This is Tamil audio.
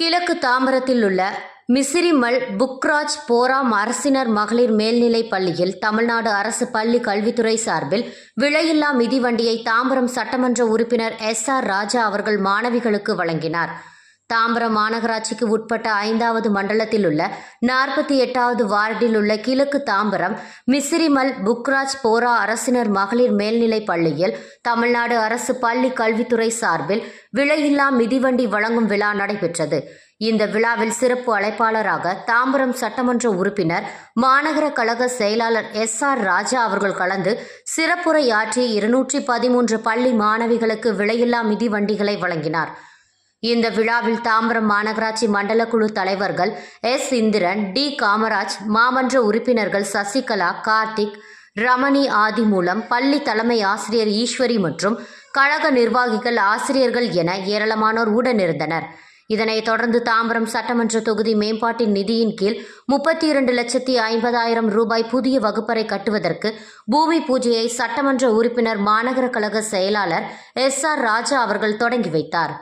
கிழக்கு தாம்பரத்தில் உள்ள மிசிறிமல் புக்ராஜ் போராம் அரசினர் மகளிர் மேல்நிலைப் பள்ளியில் தமிழ்நாடு அரசு பள்ளி கல்வித்துறை சார்பில் விலையில்லா மிதிவண்டியை தாம்பரம் சட்டமன்ற உறுப்பினர் எஸ் ஆர் ராஜா அவர்கள் மாணவிகளுக்கு வழங்கினார். தாம்பரம் மாநகராட்சிக்கு உட்பட்ட ஐந்தாவது மண்டலத்தில் உள்ள நாற்பத்தி எட்டாவது வார்டில் உள்ள கிழக்கு தாம்பரம் மிசிறிமல் புக்ராஜ் போரா அரசினர் மகளிர் மேல்நிலைப் பள்ளியில் தமிழ்நாடு அரசு பள்ளி கல்வித்துறை சார்பில் விலையில்லா மிதிவண்டி வழங்கும் விழா நடைபெற்றது. இந்த விழாவில் சிறப்பு அழைப்பாளராக தாம்பரம் சட்டமன்ற உறுப்பினர் மாநகர கழக செயலாளர் எஸ் ஆர் ராஜா அவர்கள் கலந்து சிறப்புரையாற்றி இருநூற்றி பதிமூன்று பள்ளி மாணவிகளுக்கு விலையில்லா மிதிவண்டிகளை வழங்கினார். இந்த விழாவில் தாம்பரம் மாநகராட்சி மண்டல குழு தலைவர்கள் எஸ். இந்திரன் டி. காமராஜ் மாமன்ற உறுப்பினர்கள் சசிகலா கார்த்திக் ரமணி ஆதி மூலம் பள்ளி தலைமை ஆசிரியர் ஈஸ்வரி மற்றும் கழக நிர்வாகிகள் ஆசிரியர்கள் என ஏராளமானோர் உடனிருந்தனர் இதனைத் தொடர்ந்து தாம்பரம் சட்டமன்ற தொகுதி மேம்பாட்டின் நிதியின் கீழ் முப்பத்தி இரண்டு லட்சத்தி ஐம்பதாயிரம் ரூபாய் புதிய வகுப்பறை கட்டுவதற்கு பூமி பூஜையை சட்டமன்ற உறுப்பினர் மாநகர கழக செயலாளர் எஸ். ஆர். ராஜா அவர்கள் தொடங்கி வைத்தார்.